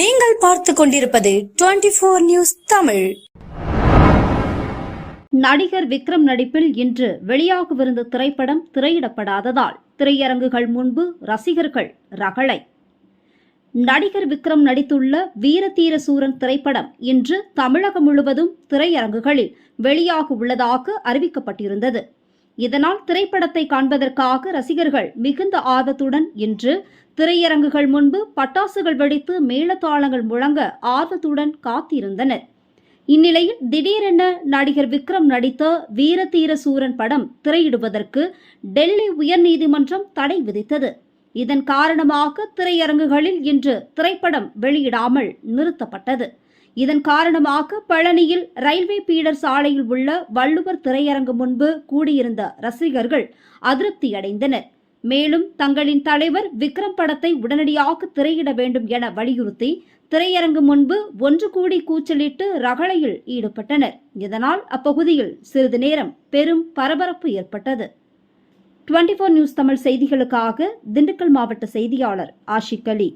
நீங்கள் பார்த்து கொண்டிருப்பது டுவெண்டி போர் நியூஸ் தமிழ். நடிகர் விக்ரம் நடிப்பில் இன்று வெளியாகவிருந்த திரைப்படம் திரையிடப்படாததால் திரையரங்குகள் முன்பு ரசிகர்கள் ரகளை. நடிகர் விக்ரம் நடித்துள்ள வீரதீர சூரன் திரைப்படம் இன்று தமிழகம் முழுவதும் திரையரங்குகளில் வெளியாக உள்ளதாக அறிவிக்கப்பட்டிருந்தது. இதனால் திரைப்படத்தை காண்பதற்காக ரசிகர்கள் மிகுந்த ஆர்வத்துடன் இன்று திரையரங்குகள் முன்பு பட்டாசுகள் வெடித்து மேளதாளங்கள் முழங்க ஆர்வத்துடன் காத்திருந்தனர். இந்நிலையில் திடீரென நடிகர் விக்ரம் நடித்த வீரதீர சூரன் படம் திரையிடுவதற்கு டெல்லி உயர்நீதிமன்றம் தடை விதித்தது. இதன் காரணமாக திரையரங்குகளில் இன்று திரைப்படம் வெளியிடாமல் நிறுத்தப்பட்டது. இதன் காரணமாக பழனியில் ரயில்வே பீடர் சாலையில் உள்ள வள்ளுவர் திரையரங்கு முன்பு கூடியிருந்த ரசிகர்கள் அதிருப்தியடைந்தனர். மேலும் தங்களின் தலைவர் விக்ரம் படத்தை உடனடியாக திரையிட வேண்டும் என வலியுறுத்தி திரையரங்கு முன்பு ஒன்று கூடி கூச்சலிட்டு ரகளையில் ஈடுபட்டனர். இதனால் அப்பகுதியில் சிறிது நேரம் பெரும் பரபரப்பு ஏற்பட்டது. 24 நியூஸ் தமிழ் செய்திகளுக்காக திண்டுக்கல் மாவட்ட செய்தியாளர் ஆஷிக் அலி.